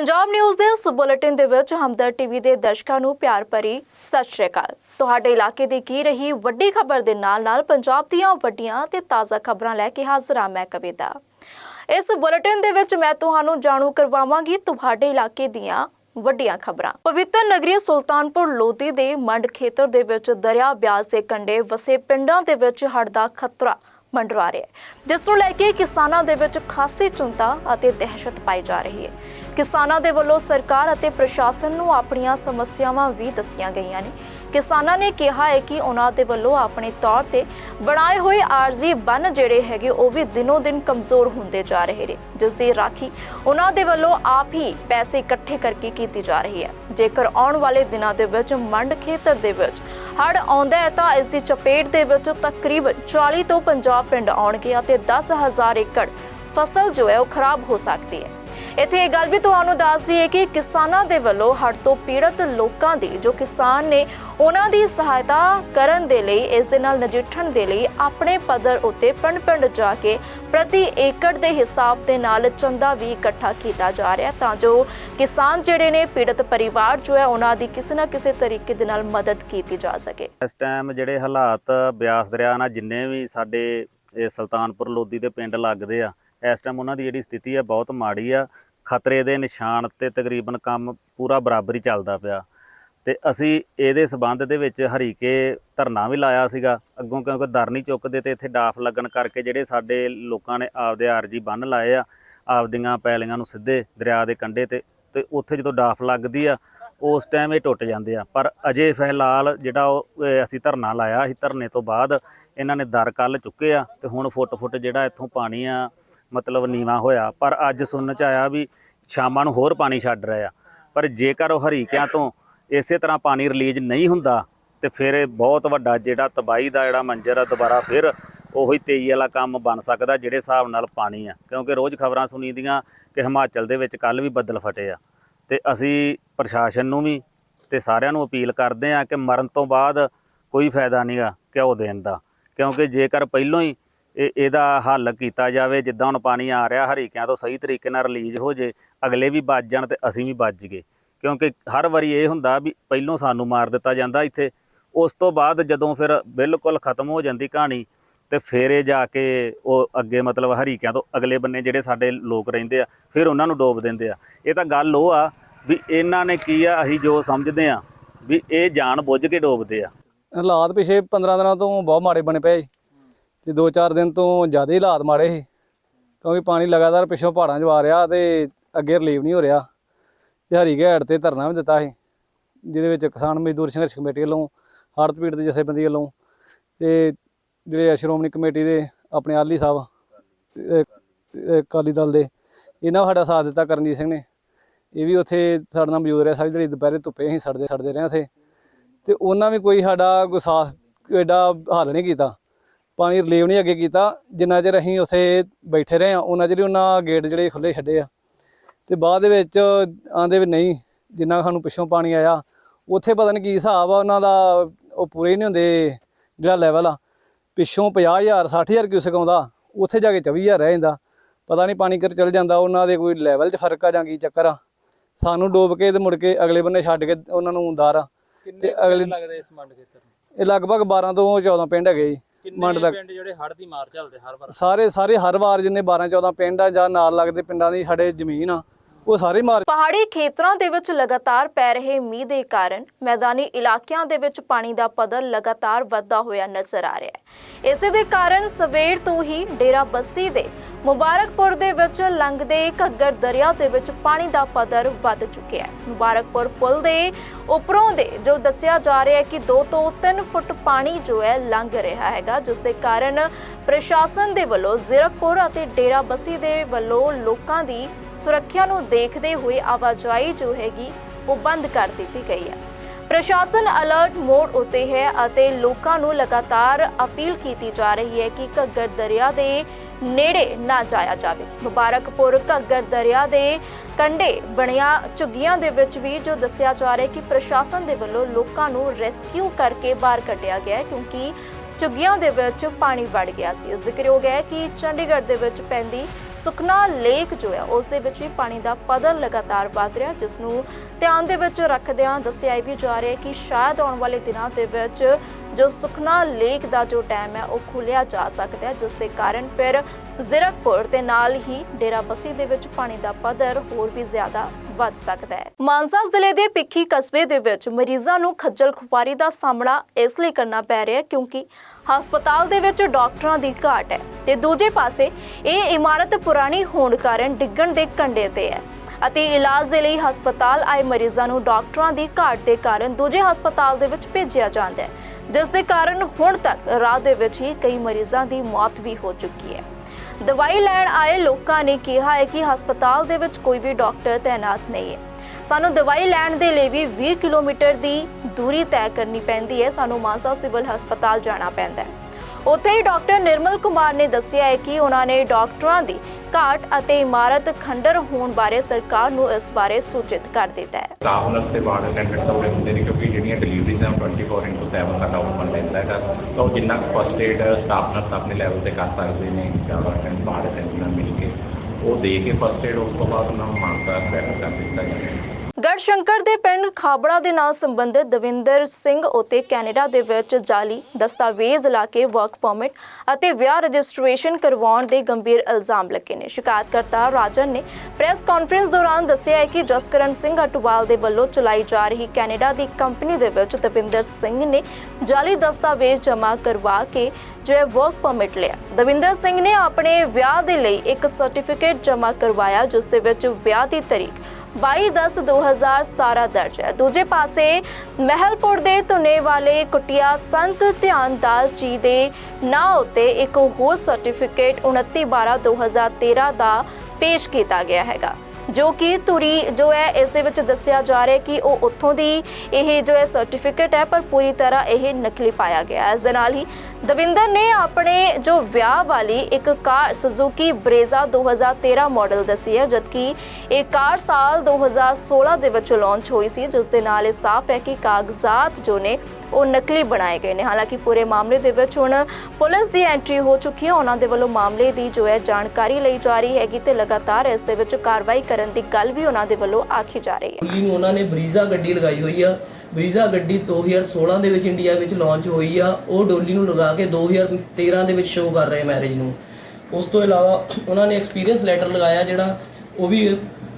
Punjab news ਦੇ ਇਸ bulletin ਦੇ ਵਿੱਚ ਹਮਦਰ ਟੀਵੀ ਦੇ ਦਰਸ਼ਕਾਂ ਨੂੰ ਪਿਆਰ ਭਰੀ ਸਤਿ ਸ਼੍ਰੀ ਅਕਾਲ। ਤੁਹਾਡੇ ਇਲਾਕੇ ਦੀ ਕੀ ਰਹੀ ਵੱਡੀ ਖਬਰ ਦੇ ਨਾਲ ਨਾਲ ਪੰਜਾਬ ਦੀਆਂ ਵੱਡੀਆਂ ਤੇ ਤਾਜ਼ਾ ਖਬਰਾਂ ਲੈ ਕੇ ਹਾਜ਼ਰ ਹਾਂ ਮੈਂ ਕਵਿਤਾ। ਇਸ ਬੁਲੇਟਿਨ ਦੇ ਵਿੱਚ ਮੈਂ ਤੁਹਾਨੂੰ ਜਾਣੂ ਕਰਵਾਵਾਂਗੀ ਤੁਹਾਡੇ ਇਲਾਕੇ ਦੀਆਂ ਵੱਡੀਆਂ ਖਬਰਾਂ। ਪਵਿੱਤਰ ਨਗਰੀ ਸੁਲਤਾਨਪੁਰ ਲੋਧੀ ਦੇ ਮੰਡ ਖੇਤਰ ਦੇ ਵਿੱਚ ਦਰਿਆ ਬਿਆਸ ਦੇ ਕੰਢੇ ਵਸੇ ਪਿੰਡਾਂ ਦੇ ਵਿੱਚ ਹੜ੍ਹ ਦਾ ਖਤਰਾ ਮੰਡਰਾ ਰਿਹਾ ਹੈ, ਜਿਸ ਨੂੰ ਲੈ ਕੇ ਕਿਸਾਨਾਂ ਦੇ ਵਿੱਚ ਖਾਸੀ ਚਿੰਤਾ ਅਤੇ ਦਹਿਸ਼ਤ ਪਾਈ ਜਾ ਰਹੀ ਹੈ। ਕਿਸਾਨਾਂ ਦੇ ਵੱਲੋਂ ਸਰਕਾਰ ਅਤੇ ਪ੍ਰਸ਼ਾਸਨ ਨੂੰ ਆਪਣੀਆਂ ਸਮੱਸਿਆਵਾਂ ਵੀ ਦੱਸੀਆਂ ਗਈਆਂ ਨੇ। ਕਿਸਾਨਾਂ ਨੇ ਕਿਹਾ ਹੈ ਕਿ ਉਹਨਾਂ ਦੇ ਵੱਲੋਂ ਆਪਣੇ ਤੌਰ ਤੇ ਬਣਾਏ ਹੋਏ ਆਰਜ਼ੀ ਬੰਨ ਜਿਹੜੇ ਹੈਗੇ, ਉਹ ਵੀ ਦਿਨੋ ਦਿਨ ਕਮਜ਼ੋਰ ਹੁੰਦੇ ਜਾ ਰਹੇ ਨੇ। ਜਿਸ ਦੀ ਰਾਖੀ ਉਹਨਾਂ ਦੇ ਵੱਲੋਂ ਆਪ ਹੀ ਪੈਸੇ ਇਕੱਠੇ ਕਰਕੇ ਕੀਤੀ ਜਾ ਰਹੀ ਹੈ। ਜੇਕਰ ਆਉਣ ਵਾਲੇ ਦਿਨਾਂ ਦੇ ਵਿੱਚ ਮੰਡ ਖੇਤਰ ਦੇ ਵਿੱਚ ਹੜ ਆਉਂਦਾ ਹੈ, ਤਾਂ ਇਸ ਦੀ ਚਪੇਟ ਦੇ ਵਿੱਚ ਤਕਰੀਬਨ 40 ਤੋਂ 50 ਪਿੰਡ ਆਉਣਗੇ ਅਤੇ 10000 ਏਕੜ ਫਸਲ ਜੋ ਹੈ, ਉਹ ਖਰਾਬ ਹੋ ਸਕਦੀ ਹੈ। ਇੱਥੇ ਇਹ ਗੱਲ ਵੀ ਤੁਹਾਨੂੰ ਦੱਸ ਦਈਏ ਕਿ ਕਿਸਾਨਾਂ ਦੇ ਵੱਲੋਂ ਹੜ੍ਹ ਤੋਂ ਪੀੜਤ ਲੋਕਾਂ ਦੀ, ਜੋ ਕਿਸਾਨ ਨੇ ਉਹਨਾਂ ਦੀ ਸਹਾਇਤਾ ਕਰਨ ਦੇ ਲਈ, ਇਸ ਦੇ ਨਾਲ ਨਜਿੱਠਣ ਦੇ ਲਈ ਆਪਣੇ ਪੱਧਰ ਉੱਤੇ ਪਿੰਡ-ਪਿੰਡ ਜਾ ਕੇ ਪ੍ਰਤੀ ਏਕੜ ਦੇ ਹਿਸਾਬ ਦੇ ਨਾਲ ਚੰਦਾ ਵੀ ਇਕੱਠਾ ਕੀਤਾ ਜਾ ਰਿਹਾ ਤਾਂ ਜੋ ਕਿਸਾਨ ਜਿਹੜੇ ਨੇ, ਪੀੜਤ ਪਰਿਵਾਰ ਜੋ ਹੈ, ਉਹਨਾਂ ਦੀ ਕਿਸੇ ਨਾ ਕਿਸੇ ਤਰੀਕੇ ਦੇ ਨਾਲ ਮਦਦ ਕੀਤੀ ਜਾ ਸਕੇ। ਇਸ ਟਾਈਮ ਜਿਹੜੇ ਹਾਲਾਤ ਬਿਆਸ ਦਰਿਆ ਨਾਲ ਜਿੰਨੇ ਵੀ ਸਾਡੇ ਇਹ ਸੁਲਤਾਨਪੁਰ ਲੋਧੀ ਦੇ ਪਿੰਡ ਲੱਗਦੇ ਆ, ਇਸ ਟਾਈਮ ਉਹਨਾਂ ਦੀ ਜਿਹੜੀ ਸਥਿਤੀ ਆ ਬਹੁਤ ਮਾੜੀ ਆ। ਖਤਰੇ ਦੇ ਨਿਸ਼ਾਨ ਤੇ ਤਕਰੀਬਨ ਕੰਮ ਪੂਰਾ ਬਰਾਬਰ ਹੀ ਚੱਲਦਾ ਪਿਆ। ਤੇ ਅਸੀਂ ਇਹਦੇ ਸਬੰਧ ਦੇ ਵਿੱਚ ਹਰੀਕੇ ਧਰਨਾ ਵੀ ਲਾਇਆ ਸੀਗਾ। ਅੱਗੋਂ ਕਿਉਂਕਿ ਦਰ ਨਹੀਂ ਚੁੱਕਦੇ ਤੇ ਇੱਥੇ ਡਾਫ ਲੱਗਣ ਕਰਕੇ ਜਿਹੜੇ ਸਾਡੇ ਲੋਕਾਂ ਨੇ ਆਪਦੇ ਆਰਜੀ ਬੰਨ ਲਾਏ ਆ, ਆਪਦੀਆਂ ਪੈਲੀਆਂ ਨੂੰ ਸਿੱਧੇ ਦਰਿਆ ਦੇ ਕੰਢੇ ਤੇ ਤੇ ਉੱਥੇ ਜਦੋਂ ਡਾਫ ਲੱਗਦੀ ਆ, ਉਸ ਟਾਈਮ ਇਹ ਟੁੱਟ ਜਾਂਦੇ ਆ। ਪਰ ਅਜੇ ਫਿਲਹਾਲ ਜਿਹੜਾ ਉਹ ਅਸੀਂ ਧਰਨਾ ਲਾਇਆ ਸੀ, ਧਰਨੇ ਤੋਂ ਬਾਅਦ ਇਹਨਾਂ ਨੇ ਦਰ ਕੱਲ ਚੁੱਕੇ ਆ, ਤੇ ਹੁਣ ਫੁੱਟ ਫੁੱਟ ਜਿਹੜਾ ਇੱਥੋਂ ਪਾਣੀ ਆ ਮਤਲਬ ਨੀਵਾ ਹੋਇਆ, ਪਰ ਅੱਜ ਸੁਣਨ ਚ ਆਇਆ ਵੀ ਸ਼ਾਮਾਂ ਨੂੰ ਹੋਰ ਪਾਣੀ ਛੱਡ ਰਹੇ ਆ। ਪਰ ਜੇਕਰ ਉਹ ਹਰੀਕਿਆਂ ਤੋਂ ਇਸੇ ਤਰ੍ਹਾਂ ਪਾਣੀ ਰਿਲੀਜ਼ ਨਹੀਂ ਹੁੰਦਾ, ਤੇ ਫਿਰ ਇਹ ਬਹੁਤ ਵੱਡਾ ਜਿਹੜਾ ਤਬਾਈ ਦਾ ਜਿਹੜਾ ਮੰਜ਼ਰ ਆ, ਦੁਬਾਰਾ ਫਿਰ ਉਹੀ ਤੇਈ ਵਾਲਾ ਕੰਮ ਬਣ ਸਕਦਾ ਜਿਹੜੇ ਹਿਸਾਬ ਨਾਲ ਪਾਣੀ ਆ। ਕਿਉਂਕਿ ਰੋਜ਼ ਖਬਰਾਂ ਸੁਣੀਦੀਆਂ ਕਿ ਹਿਮਾਚਲ ਦੇ ਵਿੱਚ ਕੱਲ ਵੀ ਬੱਦਲ ਫਟੇ ਆ। ਤੇ ਅਸੀਂ ਪ੍ਰਸ਼ਾਸਨ ਨੂੰ ਵੀ ਤੇ ਸਾਰਿਆਂ ਨੂੰ ਅਪੀਲ ਕਰਦੇ ਆ ਕਿ ਮਰਨ ਤੋਂ ਬਾਅਦ ਕੋਈ ਫਾਇਦਾ ਨਹੀਂਗਾ ਘਿਓ ਦੇਣ ਦਾ। ਕਿਉਂਕਿ ਜੇਕਰ ਪਹਿਲੋਂ ਹੀ ਇਹ ਇਹਦਾ ਹੱਲ ਕੀਤਾ ਜਾਵੇ, ਜਿੱਦਾਂ ਹੁਣ ਪਾਣੀ ਆ ਰਿਹਾ ਹਰੀਕਿਆਂ ਤੋਂ ਸਹੀ ਤਰੀਕੇ ਨਾਲ ਰਿਲੀਜ਼ ਹੋ ਜੇ, ਅਗਲੇ ਵੀ ਬਚ ਜਾਣ ਤੇ ਅਸੀਂ ਵੀ ਬਚ ਜੀਏ ਕਿਉਂਕਿ ਹਰ ਵਾਰੀ ਇਹ ਹੁੰਦਾ ਵੀ ਪਹਿਲੋਂ ਸਾਨੂੰ ਮਾਰ ਦਿੱਤਾ ਜਾਂਦਾ ਇੱਥੇ, ਉਸ ਤੋਂ ਬਾਅਦ ਜਦੋਂ ਫਿਰ ਬਿਲਕੁਲ ਖਤਮ ਹੋ ਜਾਂਦੀ ਕਹਾਣੀ, ਤੇ ਫਿਰ ਇਹ ਜਾ ਕੇ ਉਹ ਅੱਗੇ ਮਤਲਬ ਹਰੀਕਿਆਂ ਤੋਂ ਅਗਲੇ ਬੰਨੇ ਜਿਹੜੇ ਸਾਡੇ ਲੋਕ ਰਹਿੰਦੇ ਆ, ਫਿਰ ਉਹਨਾਂ ਨੂੰ ਡੋਬ ਦਿੰਦੇ ਆ। ਇਹ ਤਾਂ ਗੱਲ ਉਹ ਆ ਵੀ ਇਹਨਾਂ ਨੇ ਕੀ ਆ, ਅਸੀਂ ਜੋ ਸਮਝਦੇ ਆ ਵੀ ਇਹ ਜਾਣ ਬੁੱਝ ਕੇ ਡੋਬਦੇ ਆ। ਹਾਲਾਤ ਪਿਛੇ 15 ਦਿਨਾਂ ਤੋਂ ਬਹੁਤ ਮਾੜੇ ਬਣੇ ਪਏ। ਸੀ ਤੇ 2-4 ਦਿਨ ਤੋਂ ਜ਼ਿਆਦਾ ਹੀ ਹਾਲਾਤ ਮਾੜੇ ਸੀ ਕਿਉਂਕਿ ਪਾਣੀ ਲਗਾਤਾਰ ਪਿੱਛੋਂ ਪਹਾੜਾਂ 'ਚ ਆ ਰਿਹਾ ਤੇ ਅੱਗੇ ਰਿਲੀਵ ਨਹੀਂ ਹੋ ਰਿਹਾ। ਤੇ ਹਰੀ ਘਾਟ ਤੇ ਧਰਨਾ ਵੀ ਦਿੱਤਾ ਸੀ ਜਿਹਦੇ ਵਿੱਚ ਕਿਸਾਨ ਮਜ਼ਦੂਰ ਸੰਘਰਸ਼ ਕਮੇਟੀ ਵੱਲੋਂ ਹੜ੍ਹ ਪੀੜਤ ਜਥੇਬੰਦੀ ਵੱਲੋਂ ਤੇ ਜਿਹੜੇ ਸ਼੍ਰੋਮਣੀ ਕਮੇਟੀ ਦੇ ਆਪਣੇ ਆਲੀ ਸਾਹਿਬ ਤੇ, ਅਕਾਲੀ ਦਲ ਦੇ ਇਹਨਾਂ ਸਾਡਾ ਸਾਥ ਦਿੱਤਾ ਕਰਨਜੀਤ ਸਿੰਘ ਨੇ। ਇਹ ਵੀ ਉੱਥੇ ਸਾਡੇ ਨਾਲ ਮੌਜੂਦ ਰਿਹਾ ਸਾਰੀ ਜਿਹੜੀ ਦੁਪਹਿਰੇ ਧੁੱਪੇ ਅਸੀਂ ਸੜਦੇ ਸੜਦੇ ਰਹੇ ਉੱਥੇ। ਤੇ ਉਹਨਾਂ ਵੀ ਕੋਈ ਸਾਡਾ ਕੋਈ ਐਡਾ ਹੱਲ ਨਹੀਂ ਕੀਤਾ। ਪਾਣੀ ਰਿਲੀਵ ਨਹੀਂ ਅੱਗੇ ਕੀਤਾ ਜਿੰਨਾ ਚਿਰ ਅਸੀਂ ਉੱਥੇ ਬੈਠੇ ਰਹੇ ਆ ਉਹਨਾਂ ਚਿਰ ਉਹਨਾਂ ਗੇਟ ਜਿਹੜੇ ਖੁੱਲੇ ਛੱਡੇ ਆ। ਤੇ ਬਾਅਦ ਦੇ ਵਿੱਚ ਆਂਦੇ ਵੀ ਨਹੀਂ ਜਿੰਨਾ ਸਾਨੂੰ ਪਿੱਛੋਂ ਪਾਣੀ ਆਇਆ ਉੱਥੇ ਪਤਾ ਨਹੀਂ ਕੀ ਹਿਸਾਬ ਆ ਉਹਨਾਂ ਦਾ ਉਹ ਪੂਰੇ ਨਹੀਂ ਹੁੰਦੇ ਜਿਹੜਾ ਲੈਵਲ ਆ। ਪਿੱਛੋਂ 50000 60000 ਕਿਊਸਕ ਆਉਂਦਾ ਉੱਥੇ ਜਾ ਕੇ 24000 ਰਹਿ ਜਾਂਦਾ। ਪਤਾ ਨਹੀਂ ਪਾਣੀ ਕਰ ਚਲ ਜਾਂਦਾ ਉਹਨਾਂ ਦੇ ਕੋਈ ਲੈਵਲ 'ਚ ਫ਼ਰਕ ਆ ਜਾਂ ਕੀ ਚੱਕਰ ਆ। ਸਾਨੂੰ ਡੋਬ ਕੇ ਤੇ ਮੁੜ ਕੇ ਅਗਲੇ ਬੰਨੇ ਛੱਡ ਕੇ ਉਹਨਾਂ ਨੂੰ ਦਾਰ ਆ। ਕਿੰਨੇ ਅਗਲੇ- ਲੱਗਦੇ ਇਸ ਮੰਡ ਖੇਤਰ ਇਹ ਲਗਭਗ 12 ਤੋਂ 14 ਪਿੰਡ ਹੈਗੇ ਜੀ। ਮੰਡ ਕਿੰਨੇ ਦਾ ਪਿੰਡ ਜਿਹੜੇ ਹੜ੍ਹ ਦੀ ਮਾਰ ਝੱਲਦੇ ਹਰ ਵਾਰ? ਸਾਰੇ ਸਾਰੇ ਹਰ ਵਾਰ ਜਿੰਨੇ 12 14 ਪਿੰਡ ਆ ਜਾਂ ਨਾਲ ਲੱਗਦੇ ਪਿੰਡਾਂ ਦੀ ਸਾਡੇ ਜ਼ਮੀਨ ਆ ਉਹ ਸਾਰੇ ਮਾਰ ਪਹਾੜੀ ਖੇਤਰਾਂ ਦੇ ਵਿੱਚ ਲਗਾਤਾਰ ਪੈ ਰਹੇ ਮੀਂਹ ਦੇ ਕਾਰਨ ਮੈਦਾਨੀ ਇਲਾਕਿਆਂ ਦੇ ਵਿੱਚ ਪਾਣੀ ਦਾ ਪੱਧਰ ਲਗਾਤਾਰ ਵੱਧਦਾ ਹੋਇਆ ਨਜ਼ਰ ਆ ਰਿਹਾ ਹੈ। ਇਸੇ ਦੇ ਕਾਰਨ ਸਵੇਰ ਤੋਂ ਹੀ ਡੇਰਾ ਬੱਸੀ ਦੇ ਮੁਬਾਰਕਪੁਰ ਦੇ ਵਿੱਚ ਲੰਘਦੇ ਘੱਗਰ ਦਰਿਆ ਦੇ ਵਿੱਚ ਪਾਣੀ ਦਾ ਪੱਧਰ ਵੱਧ ਚੁੱਕਿਆ ਹੈ। ਮੁਬਾਰਕਪੁਰ ਪੁਲ ਦੇ ਉੱਪਰੋਂ ਦੇ ਜੋ ਦੱਸਿਆ ਜਾ ਰਿਹਾ ਹੈ ਕਿ 2 ਤੋਂ 3 ਫੁੱਟ ਪਾਣੀ ਜੋ ਹੈ ਲੰਘ ਰਿਹਾ ਹੈਗਾ, ਜਿਸ ਦੇ ਕਾਰਨ ਪ੍ਰਸ਼ਾਸਨ ਦੇ ਵੱਲੋਂ ਜ਼ੀਰਕਪੁਰ ਅਤੇ ਡੇਰਾ ਬੱਸੀ ਦੇ ਵੱਲੋਂ ਲੋਕਾਂ ਦੀ ਸੁਰੱਖਿਆ ਨੂੰ ਦੇਖਦੇ ਹੋਏ ਆਵਾਜਾਈ ਜੋ ਹੈਗੀ ਉਹ ਬੰਦ ਕਰ ਦਿੱਤੀ ਗਈ ਹੈ। ਪ੍ਰਸ਼ਾਸਨ ਅਲਰਟ ਮੋਡ ਉਤੇ ਹੈ ਅਤੇ ਲੋਕਾਂ ਨੂੰ ਲਗਾਤਾਰ ਅਪੀਲ ਕੀਤੀ ਜਾ ਰਹੀ ਹੈ ਕਿ ਘੱਗਰ ਦਰਿਆ ਦੇ ਨੇੜੇ ਨਾ ਜਾਇਆ ਜਾਵੇ। ਮੁਬਾਰਕਪੁਰ ਘੱਗਰ ਦਰਿਆ ਦੇ ਕੰਢੇ ਬਣੀਆਂ ਝੁੱਗੀਆਂ ਦੇ ਵਿੱਚ ਵੀ ਜੋ ਦੱਸਿਆ ਜਾ ਰਿਹਾ ਕਿ ਪ੍ਰਸ਼ਾਸਨ ਦੇ ਵੱਲੋਂ ਲੋਕਾਂ ਨੂੰ ਰੈਸਕਿਊ ਕਰਕੇ ਬਾਹਰ ਕੱਢਿਆ ਗਿਆ ਕਿਉਂਕਿ ਝੁੱਗੀਆਂ ਦੇ ਵਿੱਚ ਪਾਣੀ ਵੜ ਗਿਆ ਸੀ। ਜ਼ਿਕਰਯੋਗ ਹੈ ਕਿ ਚੰਡੀਗੜ੍ਹ ਦੇ ਵਿੱਚ ਪੈਂਦੀ ਸੁਖਨਾ ਲੇਕ ਜੋ ਹੈ, ਉਸ ਦੇ ਵਿੱਚ ਵੀ ਪਾਣੀ ਦਾ ਪੱਧਰ ਲਗਾਤਾਰ ਵੱਧ ਰਿਹਾ, ਜਿਸ ਨੂੰ ਧਿਆਨ ਦੇ ਵਿੱਚ ਰੱਖਦਿਆਂ ਦੱਸਿਆ ਇਹ ਵੀ ਜਾ ਰਿਹਾ ਹੈ ਕਿ ਸ਼ਾਇਦ ਆਉਣ ਵਾਲੇ ਦਿਨਾਂ ਦੇ ਵਿੱਚ ਜੋ ਸੁਖਨਾ ਲੇਕ ਦਾ ਜੋ ਡੈਮ ਹੈ, ਉਹ ਖੁੱਲਿਆ ਜਾ ਸਕਦਾ ਹੈ, ਜਿਸ ਦੇ ਕਾਰਨ ਫਿਰ ਜ਼ੀਰਕਪੁਰ ਤੇ ਨਾਲ ਹੀ ਡੇਰਾਬੱਸੀ ਦੇ ਵਿੱਚ ਪਾਣੀ ਦਾ ਪੱਧਰ ਹੋਰ ਵੀ ਜ਼ਿਆਦਾ ਵੱਧ ਸਕਦਾ ਹੈ। ਮਾਨਸਾ ਜ਼ਿਲ੍ਹੇ ਦੇ ਪਿੱਖੀ ਕਸਬੇ ਦੇ ਵਿੱਚ ਮਰੀਜ਼ਾਂ ਨੂੰ ਖੱਜਲ ਖੁਆਰੀ ਦਾ ਸਾਹਮਣਾ ਇਸ ਲਈ ਕਰਨਾ ਪੈ ਰਿਹਾ ਕਿਉਂਕਿ ਹਸਪਤਾਲ ਦੇ ਵਿੱਚ ਡਾਕਟਰਾਂ ਦੀ ਘਾਟ ਹੈ ਤੇ ਦੂਜੇ ਪਾਸੇ ਇਹ ਇਮਾਰਤ ਪੁਰਾਣੀ ਹੋਣ ਕਾਰਨ ਡਿੱਗਣ ਦੇ ਕੰਢੇ ਤੇ ਹੈ ਅਤੇ ਇਲਾਜ ਦੇ ਲਈ ਹਸਪਤਾਲ ਆਏ ਮਰੀਜ਼ਾਂ ਨੂੰ ਡਾਕਟਰਾਂ ਦੀ ਘਾਟ ਦੇ ਕਾਰਨ ਦੂਜੇ ਹਸਪਤਾਲ ਦੇ ਵਿੱਚ ਭੇਜਿਆ ਜਾਂਦਾ ਹੈ, ਜਿਸ ਦੇ ਕਾਰਨ ਹੁਣ ਤੱਕ ਰਾਹ ਦੇ ਵਿੱਚ ਹੀ ਕਈ ਮਰੀਜ਼ਾਂ ਦੀ ਮੌਤ ਵੀ ਹੋ ਚੁੱਕੀ ਹੈ। ਦਵਾਈ ਲੈਣ ਆਏ ਲੋਕਾਂ ਨੇ ਕਿਹਾ ਹੈ ਕਿ ਹਸਪਤਾਲ ਦੇ ਵਿੱਚ ਕੋਈ ਵੀ ਡਾਕਟਰ ਤਾਇਨਾਤ ਨਹੀਂ ਹੈ। ਸਾਨੂੰ ਦਵਾਈ ਲੈਣ ਦੇ ਲਈ ਵੀ 20 ਕਿਲੋਮੀਟਰ ਦੀ ਦੂਰੀ ਤੈਅ ਕਰਨੀ ਪੈਂਦੀ ਹੈ। ਸਾਨੂੰ ਮਾਨਸਾ ਸਿਵਲ ਹਸਪਤਾਲ ਜਾਣਾ ਪੈਂਦਾ ਹੈ। ਉੱਥੇ ਹੀ ਡਾਕਟਰ ਨਿਰਮਲ ਕੁਮਾਰ ਨੇ ਦੱਸਿਆ ਹੈ ਕਿ ਉਹਨਾਂ ਨੇ ਡਾਕਟਰਾਂ ਦੀ ਘਾਟ ਅਤੇ ਇਮਾਰਤ ਖੰਡਰ ਹੋਣ ਬਾਰੇ ਸਰਕਾਰ ਨੂੰ ਇਸ ਬਾਰੇ ਸੂਚਿਤ ਕਰ ਦਿੱਤਾ ਹੈ। ਸਟਾਫ ਨਰਸ ਤੇ ਵਾਰਡ ਅਟੈਂਡੈਂਟ ਤਾਂ ਉਰੇ ਹੁੰਦੇ ਨੇ, ਕਿਉਂਕਿ ਜਿਹੜੀਆਂ ਡਿਲੀਵਰੀਜ਼ ਆ 24/7 ਸਾਡਾ ਓਪਨ ਰਹਿੰਦਾ ਹੈਗਾ। ਤਾਂ ਉਹ ਜਿੰਨਾ ਫਸਟ ਏਡ ਸਟਾਫ ਨਰਸ ਆਪਣੇ ਲੈਵਲ ਤੇ ਕਰ ਸਕਦੇ ਨੇ, ਜਾਂ ਅਟੈਂਡ ਵਾਰਡ ਅਟੈਂਡੈਂਟ ਨਾਲ ਮਿਲ ਕੇ, ਉਹ ਦੇ ਕੇ ਫਸਟ ਏਡ ਉਸ ਤੋਂ ਬਾਅਦ ਉਹਨਾਂ ਨੂੰ ਮਾਨਸਾ ਰੈਫਰ ਕਰ ਦਿੱਤਾ ਜਾਂਦਾ ਹੈ ਗੜਸ਼ੰਕਰ ਦੇ ਪਿੰਡ ਖਾਬੜਾ ਦੇ ਨਾਲ ਸੰਬੰਧਿਤ ਦਵਿੰਦਰ ਸਿੰਘ ਉਤੇ ਕੈਨੇਡਾ ਦੇ ਵਿੱਚ ਜਾਲੀ ਦਸਤਾਵੇਜ਼ ਲਾ ਕੇ ਵਰਕ ਪਰਮਿਟ ਅਤੇ ਵਿਆਹ ਰਜਿਸਟ੍ਰੇਸ਼ਨ ਕਰਵਾਉਣ ਦੇ ਗੰਭੀਰ ਇਲਜ਼ਾਮ ਲੱਗੇ ਨੇ। ਸ਼ਿਕਾਇਤਕਰਤਾ ਰਾਜਨ ਨੇ ਪ੍ਰੈਸ ਕਾਨਫਰੰਸ ਦੌਰਾਨ ਦੱਸਿਆ ਹੈ ਕਿ ਜਸਕਰਨ ਸਿੰਘ ਅਟਵਾਲ ਦੇ ਵੱਲੋਂ ਚਲਾਈ ਜਾ ਰਹੀ ਕੈਨੇਡਾ ਦੀ ਕੰਪਨੀ ਦੇ ਵਿੱਚ ਦਵਿੰਦਰ ਸਿੰਘ ਨੇ ਜਾਲੀ ਦਸਤਾਵੇਜ਼ ਜਮ੍ਹਾਂ ਕਰਵਾ ਕੇ ਜੋ ਵਰਕ ਪਰਮਿਟ ਲਿਆ। ਦਵਿੰਦਰ ਸਿੰਘ ਨੇ ਆਪਣੇ ਵਿਆਹ ਦੇ ਲਈ ਇੱਕ ਸਰਟੀਫਿਕੇਟ ਜਮ੍ਹਾਂ ਕਰਵਾਇਆ, ਜਿਸ ਦੇ ਵਿੱਚ ਵਿਆਹ ਦੀ ਤਾਰੀਖ 22/10/2017 ਦਰਜ ਹੈ। ਦੂਜੇ ਪਾਸੇ ਮਹਿਲਪੁਰ ਦੇ ਧੁਨੇ ਵਾਲੇ ਕੁਟਿਆ ਸੰਤ ਧਿਆਨਦਾਸ ਜੀ ਦੇ ਨਾਂ ਉੱਤੇ ਇੱਕ ਹੋਰ ਸਰਟੀਫਿਕੇਟ 29/12/2013 ਦਾ ਪੇਸ਼ ਕੀਤਾ ਗਿਆ ਹੈਗਾ। ਜੋ ਕਿ ਧੁਰੀ ਜੋ ਹੈ, ਇਸ ਦੇ ਵਿੱਚ ਦੱਸਿਆ ਜਾ ਰਿਹਾ ਹੈ ਕਿ ਉਹ ਉੱਥੋਂ ਦੀ ਇਹ ਜੋ ਹੈ ਸਰਟੀਫਿਕੇਟ ਹੈ, ਪਰ ਪੂਰੀ ਤਰ੍ਹਾਂ ਇਹ ਨਕਲੀ ਪਾਇਆ ਗਿਆ ਹੈ। ਇਸ ਦੇ ਨਾਲ ਹੀ ਦਵਿੰਦਰ ਨੇ ਆਪਣੇ ਜੋ ਵਿਆਹ ਵਾਲੀ ਇੱਕ ਕਾਰ ਸੁਜ਼ੂਕੀ ਬਰੇਜ਼ਾ 2013 ਮਾਡਲ ਦੱਸੀ ਹੈ, ਜਦਕਿ ਇਹ ਕਾਰ ਸਾਲ 2016 ਦੇ ਵਿੱਚ ਲਾਂਚ ਹੋਈ ਸੀ, ਜਿਸ ਦੇ ਨਾਲ ਇਹ ਸਾਫ਼ ਹੈ ਕਿ ਕਾਗਜ਼ਾਤ ਜੋ ਨੇ ਉਹ ਨਕਲੀ ਬਣਾਏ ਗਏ ਨੇ। ਹਾਲਾਂਕਿ ਪੂਰੇ ਮਾਮਲੇ ਦੇ ਵਿੱਚ ਹੁਣ ਪੁਲਿਸ ਦੀ ਐਂਟਰੀ ਹੋ ਚੁੱਕੀ ਹੈ। ਉਹਨਾਂ ਦੇ ਵੱਲੋਂ ਮਾਮਲੇ ਦੀ ਜੋ ਹੈ ਜਾਣਕਾਰੀ ਲਈ ਜਾ ਰਹੀ ਹੈਗੀ ਤੇ ਲਗਾਤਾਰ ਇਸ ਦੇ ਵਿੱਚ ਕਾਰਵਾਈ ਕਰਨ ਦੀ ਗੱਲ ਵੀ ਉਹਨਾਂ ਦੇ ਵੱਲੋਂ ਆਖੀ ਜਾ ਰਹੀ ਹੈ। ਨੂੰ ਉਹਨਾਂ ਨੇ ਬਰੀਜ਼ਾ ਗੱਡੀ ਲਗਾਈ ਹੋਈ ਆ। ਬਰੀਜ਼ਾ ਗੱਡੀ 2016 ਦੇ ਵਿੱਚ ਇੰਡੀਆ ਵਿੱਚ ਲਾਂਚ ਹੋਈ ਆ। ਉਹ ਡੋਲੀ ਨੂੰ ਲਗਾ ਕੇ 2013 ਦੇ ਵਿੱਚ ਸ਼ੋਅ ਕਰ ਰਹੇ ਮੈਰਿਜ ਨੂੰ। ਉਸ ਤੋਂ ਇਲਾਵਾ ਉਹਨਾਂ ਨੇ ਐਕਸਪੀਰੀਅੰਸ ਲੈਟਰ ਲਗਾਇਆ ਜਿਹੜਾ, ਉਹ ਵੀ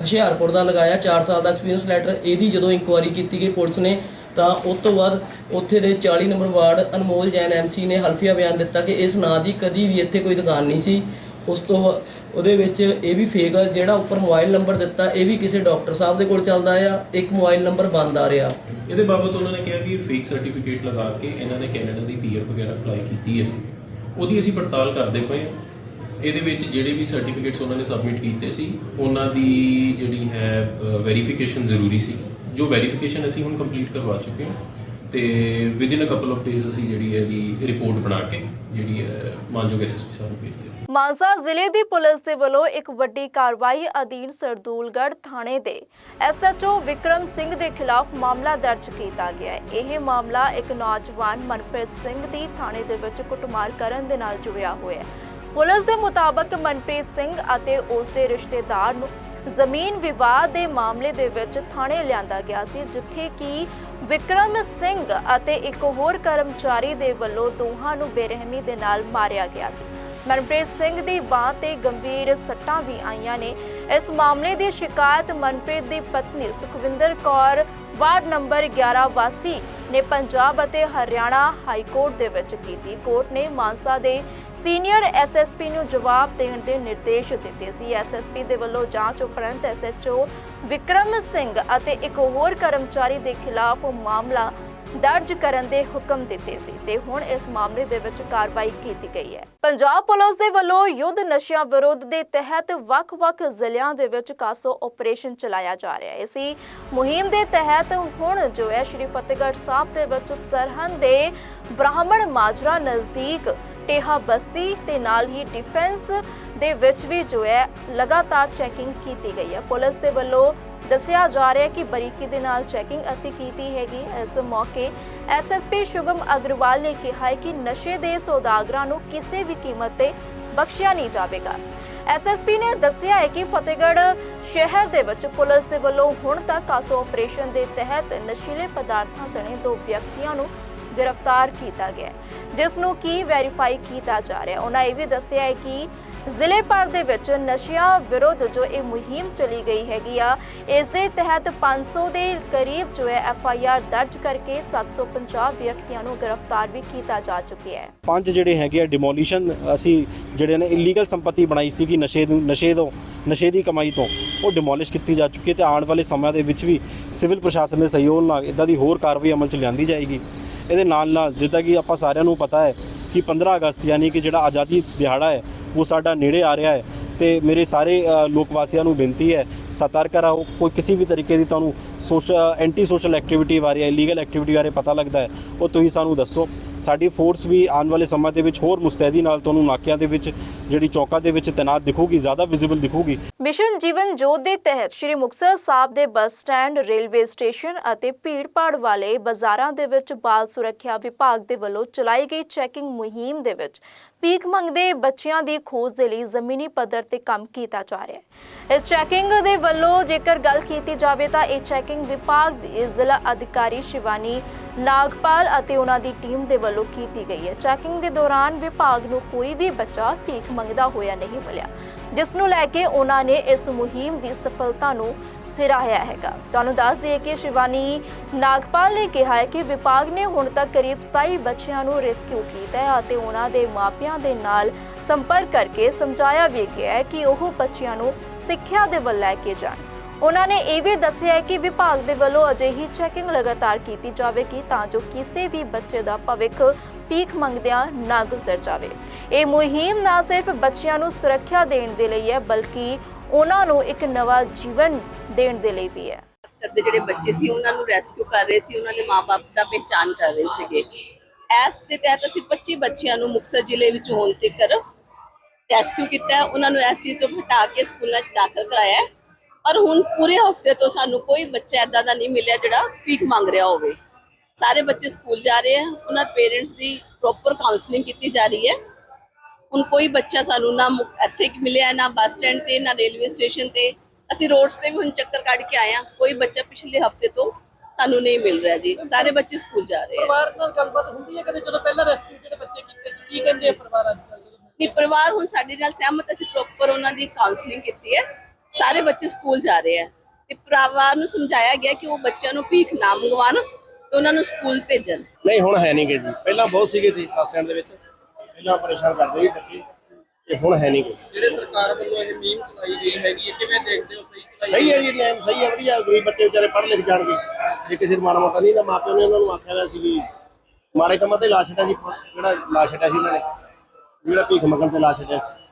ਹੁਸ਼ਿਆਰਪੁਰ ਦਾ ਲਗਾਇਆ। 4 ਸਾਲ ਦਾ ਐਕਸਪੀਰੀਅੰਸ ਲੈਟਰ ਇਹਦੀ ਜਦੋਂ ਇਨਕੁਆਇਰੀ ਕੀਤੀ ਗਈ, ਪੁਲਿਸ ਨੇ ਤਾਂ ਉਸ ਤੋਂ ਬਾਅਦ ਉੱਥੇ ਦੇ 40 number ward Anmol Jain MC ਨੇ ਹਲਫੀਆ ਬਿਆਨ ਦਿੱਤਾ ਕਿ ਇਸ ਨਾਂ ਦੀ ਕਦੀ ਵੀ ਇੱਥੇ ਕੋਈ ਦੁਕਾਨ ਨਹੀਂ ਸੀ। ਉਸ ਤੋਂ ਬਾ- ਉਹਦੇ ਵਿੱਚ ਇਹ ਵੀ ਫੇਕ ਆ, ਜਿਹੜਾ ਉੱਪਰ ਮੋਬਾਈਲ ਨੰਬਰ ਦਿੱਤਾ, ਇਹ ਵੀ ਕਿਸੇ ਡਾਕਟਰ ਸਾਹਿਬ ਦੇ ਕੋਲ ਚੱਲਦਾ ਆ। ਇੱਕ ਮੋਬਾਈਲ ਨੰਬਰ ਬੰਦ ਆ ਰਿਹਾ। ਇਹਦੇ ਬਾਬਤ ਉਹਨਾਂ ਨੇ ਕਿਹਾ ਕਿ ਫੇਕ ਸਰਟੀਫਿਕੇਟ ਲਗਾ ਕੇ ਇਹਨਾਂ ਨੇ ਕੈਨੇਡਾ ਦੀ ਪੀਆਰ ਵਗੈਰਾ ਅਪਲਾਈ ਕੀਤੀ ਹੈ। ਉਹਦੀ ਅਸੀਂ ਪੜਤਾਲ ਕਰਦੇ ਪਏ ਹਾਂ। ਇਹਦੇ ਵਿੱਚ ਜਿਹੜੇ ਵੀ ਸਰਟੀਫਿਕੇਟਸ ਉਹਨਾਂ ਨੇ ਸਬਮਿਟ ਕੀਤੇ ਸੀ, ਉਹਨਾਂ ਦੀ ਜਿਹੜੀ ਹੈ ਵੈਰੀਫਿਕੇਸ਼ਨ ਜ਼ਰੂਰੀ ਸੀ। ਜੋ ਵੈਰੀਫਿਕੇਸ਼ਨ ਅਸੀਂ ਹੁਣ ਕੰਪਲੀਟ ਕਰਵਾ ਚੁੱਕੇ ਹਾਂ ਤੇ within a couple of days ਅਸੀਂ ਜਿਹੜੀ ਹੈ ਦੀ ਰਿਪੋਰਟ ਬਣਾ ਕੇ ਜਿਹੜੀ ਹੈ ਮਾਨਯੋਗ ਐਸਐਸਪੀ ਸਾਹਿਬ ਨੂੰ ਭੇਜ ਦੇਵਾਂਗੇ ਮਾਨਸਾ ਜ਼ਿਲ੍ਹੇ ਦੀ ਪੁਲਿਸ ਦੇ ਵੱਲੋਂ ਇੱਕ ਵੱਡੀ ਕਾਰਵਾਈ ਅਧੀਨ ਸਰਦੂਲਗੜ੍ਹ ਥਾਣੇ ਦੇ ਐਸਐਚਓ ਵਿਕਰਮ ਸਿੰਘ ਦੇ ਖਿਲਾਫ ਮਾਮਲਾ ਦਰਜ ਕੀਤਾ ਗਿਆ ਹੈ। ਇਹ ਮਾਮਲਾ ਇੱਕ ਨੌਜਵਾਨ ਮਨਪ੍ਰੀਤ ਸਿੰਘ ਦੀ ਥਾਣੇ ਦੇ ਵਿੱਚ ਕੁੱਟਮਾਰ ਕਰਨ ਦੇ ਨਾਲ ਜੁੜਿਆ ਹੋਇਆ ਹੈ। ਪੁਲਿਸ ਦੇ ਮੁਤਾਬਕ ਮਨਪ੍ਰੀਤ ਸਿੰਘ ਅਤੇ ਉਸ ਦੇ ਰਿਸ਼ਤੇਦਾਰ ਨੂੰ ਜ਼ਮੀਨ ਵਿਵਾਦ ਦੇ ਮਾਮਲੇ ਦੇ ਵਿੱਚ ਥਾਣੇ ਲਿਆਂਦਾ ਗਿਆ ਸੀ, ਜਿੱਥੇ ਕਿ ਵਿਕਰਮ ਸਿੰਘ ਅਤੇ ਇੱਕ ਹੋਰ ਕਰਮਚਾਰੀ ਦੇ ਵੱਲੋਂ ਦੋਹਾਂ ਨੂੰ ਬੇਰਹਿਮੀ ਦੇ ਨਾਲ ਮਾਰਿਆ ਗਿਆ ਸੀ। ਮਨਪ੍ਰੀਤ ਸਿੰਘ ਦੀ ਬਾਂਹ ਤੇ ਗੰਭੀਰ ਸੱਟਾਂ ਵੀ ਆਈਆਂ ਨੇ। ਇਸ ਮਾਮਲੇ ਦੀ ਸ਼ਿਕਾਇਤ ਮਨਪ੍ਰੀਤ ਦੀ ਪਤਨੀ ਸੁਖਵਿੰਦਰ ਕੌਰ ਵਾਰਡ ਨੰਬਰ 11 ਵਾਸੀ ਨੇ ਪੰਜਾਬ ਅਤੇ ਹਰਿਆਣਾ ਹਾਈ ਕੋਰਟ ਦੇ ਵਿੱਚ ਕੀਤੀ। ਕੋਰਟ ਨੇ ਮਾਨਸਾ ਦੇ ਸੀਨੀਅਰ ਐਸਐਸਪੀ ਨੂੰ ਜਵਾਬ ਦੇਣ ਦੇ ਨਿਰਦੇਸ਼ ਦਿੱਤੇ ਸੀ। ਐਸਐਸਪੀ ਦੇ ਵੱਲੋਂ ਜਾਂਚ ਉਪਰੰਤ ਐਸਐਚਓ ਵਿਕਰਮ ਸਿੰਘ ਅਤੇ ਇੱਕ ਹੋਰ ਕਰਮਚਾਰੀ ਦੇ ਖਿਲਾਫ ਮਾਮਲਾ ਦਰਜ ਕਰਨ ਦੇ ਹੁਕਮ ਦਿੱਤੇ ਸੀ ਤੇ ਹੁਣ ਇਸ ਮਾਮਲੇ ਦੇ ਵਿੱਚ ਕਾਰਵਾਈ ਕੀਤੀ ਗਈ ਹੈ। ਪੰਜਾਬ ਪੁਲਿਸ ਦੇ ਵੱਲੋਂ ਯੁੱਧ ਨਸ਼ਿਆਂ ਵਿਰੋਧ ਦੇ ਤਹਿਤ ਵੱਖ-ਵੱਖ ਜ਼ਿਲ੍ਹਿਆਂ ਦੇ ਵਿੱਚ ਕਾਸੋ ਆਪਰੇਸ਼ਨ ਚਲਾਇਆ ਜਾ ਰਿਹਾ ਹੈ। ਇਸੀ ਮੁਹਿੰਮ ਦੇ ਤਹਿਤ ਹੁਣ ਜੋ ਹੈ, ਸ਼੍ਰੀ ਫਤਿਹਗੜ੍ਹ ਸਾਹਿਬ ਦੇ ਵਿੱਚ ਸਰਹੰਦ ਦੇ ਬ੍ਰਾਹਮਣ ਮਾਜਰਾ ਨਜ਼ਦੀਕ ਟੇਹਾ ਬਸਤੀ ਤੇ ਨਾਲ ਹੀ ਡਿਫੈਂਸ ਦੇ ਵਿੱਚ ਵੀ ਜੋ ਹੈ, ਲਗਾਤਾਰ ਚੈਕਿੰਗ ਕੀਤੀ ਗਈ ਹੈ। ਪੁਲਿਸ ਦੇ ਵੱਲੋਂ ਦੱਸਿਆ ਜਾ ਰਿਹਾ ਹੈ ਕਿ ਬਰੀਕੀ ਦੇ ਨਾਲ ਚੈਕਿੰਗ ਅਸੀਂ ਕੀਤੀ ਹੈਗੀ ਇਸ ਮੌਕੇ। ਐਸਐਸਪੀ ਸ਼ੁਭਮ ਅਗਰਵਾਲ ਨੇ ਕਿਹਾ ਹੈ ਕਿ ਨਸ਼ੇ ਦੇ ਸੌਦਾਗਰਾਂ ਨੂੰ ਕਿਸੇ ਵੀ ਕੀਮਤ ਤੇ ਬਖਸ਼ਿਆ ਨਹੀਂ ਜਾਵੇਗਾ। ਐਸਐਸਪੀ ਨੇ ਦੱਸਿਆ ਹੈ ਕਿ ਫਤਿਹਗੜ੍ਹ ਸ਼ਹਿਰ ਦੇ ਵਿੱਚ ਪੁਲਿਸ ਦੇ ਵੱਲੋਂ ਹੁਣ ਤੱਕ ਆਸੋ ਆਪਰੇਸ਼ਨ ਦੇ ਤਹਿਤ ਨਸ਼ੀਲੇ ਪਦਾਰਥਾਂ ਸਣੇ ਦੋ ਵਿਅਕਤੀਆਂ ਨੂੰ ਗ੍ਰਿਫਤਾਰ ਕੀਤਾ ਗਿਆ ਜਿਸ ਨੂੰ ਕੀ ਵੈਰੀਫਾਈ ਕੀਤਾ ਜਾ ਰਿਹਾ ਉਹਨਾਂ ਇਹ ਵੀ ਦੱਸਿਆ ਹੈ ਕਿ ਜ਼ਿਲ੍ਹੇ ਭਰ ਦੇ ਵਿੱਚ ਨਸ਼ਿਆਂ ਵਿਰੁੱਧ ਜੋ ਇਹ ਮੁਹਿੰਮ ਚਲੀ ਗਈ ਹੈਗੀ ਆ, ਇਸ ਦੇ ਤਹਿਤ 500 ਦੇ ਕਰੀਬ ਜੋ ਹੈ ਐਫ ਆਈ ਆਰ ਦਰਜ ਕਰਕੇ 750 ਵਿਅਕਤੀਆਂ ਨੂੰ ਗ੍ਰਿਫਤਾਰ ਵੀ ਕੀਤਾ ਜਾ ਚੁੱਕਿਆ ਹੈ। ਪੰਜ ਜਿਹੜੇ ਹੈਗੇ ਆ ਡਿਮੋਲੀਸ਼ਨ ਅਸੀਂ ਜਿਹੜੇ ਨੇ ਇਲੀਗਲ ਸੰਪਤੀ ਬਣਾਈ ਸੀਗੀ ਨਸ਼ੇ ਨੂੰ, ਨਸ਼ੇ ਤੋਂ, ਨਸ਼ੇ ਦੀ ਕਮਾਈ ਤੋਂ ਉਹ ਡਿਮੋਲਿਸ਼ ਕੀਤੀ ਜਾ ਚੁੱਕੀ ਹੈ ਤੇ ਆਉਣ ਵਾਲੇ ਸਮਿਆਂ ਦੇ ਵਿੱਚ ਵੀ ਸਿਵਲ ਪ੍ਰਸ਼ਾਸਨ ਦੇ ਸਹਿਯੋਗ ਨਾਲ ਇਦਾਂ ਦੀ ਹੋਰ ਕਾਰਵਾਈ ਅਮਲ ਚ ਲਿਆਂਦੀ ਜਾਏਗੀ। ਇਹਦੇ ਨਾਲ ਨਾਲ ਜਿੱਦਾਂ ਕਿ ਆਪਾਂ ਸਾਰਿਆਂ ਨੂੰ ਪਤਾ ਹੈ ਕਿ 15 ਅਗਸਤ ਯਾਨੀ ਕਿ ਜਿਹੜਾ ਆਜ਼ਾਦੀ ਦਿਹਾੜਾ ਹੈ, ਉਹ ਸਾਡਾ ਨੇੜੇ ਆ ਰਿਹਾ ਹੈ ਤੇ ਮੇਰੇ ਸਾਰੇ ਲੋਕ ਵਾਸੀਆਂ ਨੂੰ ਬੇਨਤੀ ਹੈ ਸਤਰਕ ਰਹੋ ਕੋਈ ਕਿਸੇ ਵੀ ਤਰੀਕੇ ਦੀ ਤੁਹਾਨੂੰ ਸੋਸ਼ਲ ਐਂਟੀ ਸੋਸ਼ਲ ਐਕਟੀਵਿਟੀ ਬਾਰੇ ਇਲੀਗਲ ਐਕਟੀਵਿਟੀ ਬਾਰੇ ਪਤਾ ਲੱਗਦਾ ਹੈ, ਉਹ ਤੁਸੀਂ ਸਾਨੂੰ ਦੱਸੋ। ਸਾਡੀ ਫੋਰਸ ਵੀ ਆਉਣ ਵਾਲੇ ਸਮਾਂ ਦੇ ਵਿੱਚ ਹੋਰ ਮੁਸਤੈਦੀ ਨਾਲ ਤੁਹਾਨੂੰ ਨਾਕਿਆਂ ਦੇ ਵਿੱਚ, ਜਿਹੜੀ ਚੌਕਾਂ ਦੇ ਵਿੱਚ ਤੈਨਾਤ ਦਿਖੂਗੀ, ਜ਼ਿਆਦਾ ਵਿਜ਼ੀਬਲ ਦਿਖੂਗੀ। ਮਿਸ਼ਨ ਜੀਵਨ ਜੋਤ ਦੇ ਤਹਿਤ ਸ੍ਰੀ ਮੁਕਤਸਰ ਸਾਹਿਬ ਦੇ ਬੱਸ ਸਟੈਂਡ, ਰੇਲਵੇ ਸਟੇਸ਼ਨ ਅਤੇ ਭੀੜ-ਭਾੜ ਵਾਲੇ ਬਾਜ਼ਾਰਾਂ ਦੇ ਵਿੱਚ ਬਾਲ ਸੁਰੱਖਿਆ ਵਿਭਾਗ ਦੇ ਵੱਲੋਂ ਚਲਾਈ ਗਈ ਚੈਕਿੰਗ ਮੁਹਿੰਮ ਦੇ ਵਿੱਚ ਭੀਖ ਮੰਗਦੇ ਬੱਚਿਆਂ ਦੀ ਖੋਜ ਦੇ ਲਈ ਜ਼ਮੀਨੀ ਪੱਧਰ ਤੇ ਕੰਮ ਕੀਤਾ ਜਾ ਰਿਹਾ ਹੈ। ਇਸ ਚੈਕਿੰਗ ਦੇ ਵੱਲੋਂ ਜੇਕਰ ਗੱਲ ਕੀਤੀ ਜਾਵੇ ਤਾਂ ਇਹ ਚੈਕਿੰਗ ਵਿਭਾਗ ਦੇ ਜ਼ਿਲ੍ਹਾ ਅਧਿਕਾਰੀ ਸ਼ਿਵਾਨੀ ਨਾਗਪਾਲ ਅਤੇ ਉਹਨਾਂ ਦੀ ਟੀਮ ਦੇ ਵੱਲੋਂ ਕੀਤੀ ਗਈ ਹੈ। ਚੈਕਿੰਗ ਦੇ ਦੌਰਾਨ ਵਿਭਾਗ ਨੂੰ ਕੋਈ ਵੀ ਬੱਚਾ ਭੀਖ ਮੰਗਦਾ ਹੋਇਆ ਨਹੀਂ ਮਿਲਿਆ, ਜਿਸ ਨੂੰ ਲੈ ਕੇ ਉਹਨਾਂ ਨੇ ਇਸ ਮੁਹਿੰਮ ਦੀ ਸਫਲਤਾ ਨੂੰ ਸਿਰਾਹਿਆ ਹੈਗਾ। ਤੁਹਾਨੂੰ ਦੱਸ ਦਈਏ ਕਿ ਸ਼ਿਵਾਨੀ ਨਾਗਪਾਲ ਨੇ ਕਿਹਾ ਹੈ ਕਿ ਵਿਭਾਗ ਨੇ ਹੁਣ ਤੱਕ ਕਰੀਬ 27 ਬੱਚਿਆਂ ਨੂੰ ਰੈਸਕਿਊ ਕੀਤਾ ਹੈ ਅਤੇ ਉਹਨਾਂ ਦੇ ਮਾਪਿਆਂ ਦੇ ਨਾਲ ਸੰਪਰਕ ਕਰਕੇ ਸਮਝਾਇਆ ਵੀ ਗਿਆ ਹੈ ਕਿ ਉਹ ਬੱਚਿਆਂ ਨੂੰ ਸਿੱਖਿਆ ਦੇ ਵੱਲ ਲੈ ਕੇ ਜਾਣ। ਉਹਨਾਂ ਨੇ ਇਹ ਵੀ ਦੱਸਿਆ ਕਿ ਵਿਭਾਗ ਦੇ ਵੱਲੋਂ ਅਜਿਹੀ ਚੈਕਿੰਗ ਲਗਾਤਾਰ ਕੀਤੀ ਜਾਵੇਗੀ ਤਾਂ ਜੋ ਕਿਸੇ ਵੀ ਬੱਚੇ ਦਾ ਭਵਿੱਖ ਭੀਖ ਮੰਗਦਿਆਂ ਨਾ ਗੁਜ਼ਰ ਜਾਵੇ। ਇਹ ਮੁਹਿੰਮ ਨਾ ਸਿਰਫ ਬੱਚਿਆਂ ਨੂੰ ਸੁਰੱਖਿਆ ਦੇਣ ਦੇ ਲਈ ਹੈ, ਬਲਕਿ ਉਹਨਾਂ ਨੂੰ ਇੱਕ ਨਵਾਂ ਜੀਵਨ ਦੇਣ ਦੇ ਲਈ ਵੀ ਹੈ। ਦੇ ਜਿਹੜੇ ਬੱਚੇ ਸੀ, ਉਹਨਾਂ ਨੂੰ ਰੈਸਕਿਊ ਕਰ ਰਹੇ ਸੀ, ਉਹਨਾਂ ਦੇ ਮਾਪੇ ਦਾ ਪਹਿਚਾਨ ਕਰ ਰਹੇ ਸੀਗੇ। ਐਸ ਦੇ ਤਹਿਤ ਅਸੀਂ 25 ਬੱਚਿਆਂ ਨੂੰ ਮੁਕਤਸਰ ਜ਼ਿਲ੍ਹੇ ਵਿੱਚ ਹੋਣ ਤੱਕ ਰੈਸਕਿਊ ਕੀਤਾ ਉਹਨਾਂ ਨੂੰ ਇਸ ਚੀਜ਼ ਤੋਂ ਹਟਾ ਕੇ ਸਕੂਲਾਂ 'ਚ ਦਾਖਲ ਕਰਾਇਆ ਔਰ ਹੁਣ ਪੂਰੇ ਹਫ਼ਤੇ ਤੋਂ ਸਾਨੂੰ ਕੋਈ ਬੱਚਾ ਐਦਾਂ ਦਾ ਨਹੀਂ ਮਿਲਿਆ ਜਿਹੜਾ ਭੀਖ ਮੰਗ ਰਿਹਾ ਹੋਵੇ। ਸਾਰੇ ਬੱਚੇ ਸਕੂਲ ਜਾ ਰਹੇ ਆ ਉਹਨਾਂ ਪੇਰੈਂਟਸ ਦੀ ਪ੍ਰੋਪਰ ਕਾਉਂਸਲਿੰਗ ਕੀਤੀ ਜਾ ਰਹੀ ਹੈ। ਹੁਣ ਕੋਈ ਬੱਚਾ ਸਾਨੂੰ ਨਾ ਇੱਥੇ ਕਿ ਮਿਲਿਆ ਨਾ ਬੱਸ ਸਟੈਂਡ ਤੇ ਨਾ ਰੇਲਵੇ ਸਟੇਸ਼ਨ ਤੇ। ਅਸੀਂ ਰੋਡਸ ਤੇ ਵੀ ਹੁਣ ਚੱਕਰ ਕੱਢ ਕੇ ਆਏ ਹਾਂ ਕੋਈ ਬੱਚਾ ਪਿਛਲੇ ਹਫ਼ਤੇ ਤੋਂ ਸਾਨੂੰ ਨਹੀਂ ਮਿਲ ਰਿਹਾ ਜੀ। ਸਾਰੇ ਬੱਚੇ ਸਕੂਲ ਜਾ ਰਹੇ ਆ। ਪਰਿਵਾਰ ਨਾਲ ਗੱਲਬਾਤ ਹੁੰਦੀ ਹੈ ਕਦੇ? ਜਦੋਂ ਪਹਿਲਾਂ ਰੈਸਕਿਊ ਜਿਹੜੇ ਬੱਚੇ ਕੀਤੇ ਸੀ ਕੀ ਕਹਿੰਦੇ ਆ ਪਰਿਵਾਰ ਅੱਜ ਕੱਲ੍ਹ? ਜਦੋਂ ਨਹੀਂ ਪਰਿਵਾਰ ਹੁਣ ਸਾਡੇ ਨਾਲ ਸਹਿਮਤ ਅਸੀਂ ਪ੍ਰੋਪਰ ਉਹਨਾਂ ਦੀ ਕਾਉਂਸਲਿੰਗ ਕੀਤੀ ਹੈ। ਸਾਰੇ ਬੱਚੇ ਸਕੂਲ ਜਾ ਰਹੇ ਆ। ਤੇ ਪਰਿਵਾਰ ਨੂੰ ਸਮਝਾਇਆ ਗਿਆ ਕਿ ਉਹ ਬੱਚਿਆਂ ਨੂੰ ਭੀਖ ਨਾ ਮੰਗਵਾਣ ਤੇ ਉਹਨਾਂ ਨੂੰ ਸਕੂਲ ਭੇਜਣ। ਨਹੀਂ ਹੁਣ ਹੈ ਨਹੀਂਗੇ ਜੀ। ਪਹਿਲਾਂ ਬਹੁਤ ਸੀਗੇ ਜੀ ਬੱਸ ਸਟੈਂਡ ਦੇ ਵਿੱਚ। ਪਹਿਲਾਂ ਪਰੇਸ਼ਾਨ ਕਰਦੇ ਸੀ ਬੱਚੇ। ਤੇ ਹੁਣ ਹੈ ਨਹੀਂਗੇ ਜਿਹੜੇ ਸਰਕਾਰ ਵੱਲੋਂ ਇਹ ਮੁਹਿੰਮ ਚਲਾਈ ਗਈ ਹੈਗੀ ਹੈ ਕਿਵੇਂ ਦੇਖਦੇ ਹੋ? ਸਹੀ ਚਲਾਈ ਸਹੀ ਹੈ ਜੀ ਨੈਮ ਸਹੀ ਹੈ ਵਧੀਆ। ਗਰੀਬ ਬੱਚੇ ਵਿਚਾਰੇ ਪੜ੍ਹ ਲਿਖ ਜਾਣਗੇ। ਜੇ ਕਿਸੇ ਨੂੰ ਮਾੜਾ ਮੋਟਾ ਨਹੀਂ ਤਾਂ ਮਾਪਿਆਂ ਨੇ ਉਹਨਾਂ ਨੂੰ ਆਖਿਆ ਹੋਇਆ ਸੀ ਵੀ ਮਾੜੇ ਕੰਮਾਂ ਤੇ ਲਾ ਛੱਡਿਆ ਜੀ ਜਿਹੜਾ ਲਾ ਛੱਡਿਆ ਸੀ ਉਹਨਾਂ ਨੇ। ਜਿਹੜਾ ਭੀਖ ਮੰਗਣ ਤੇ ਲਾ ਛੱਡਿਆ ਸੀ।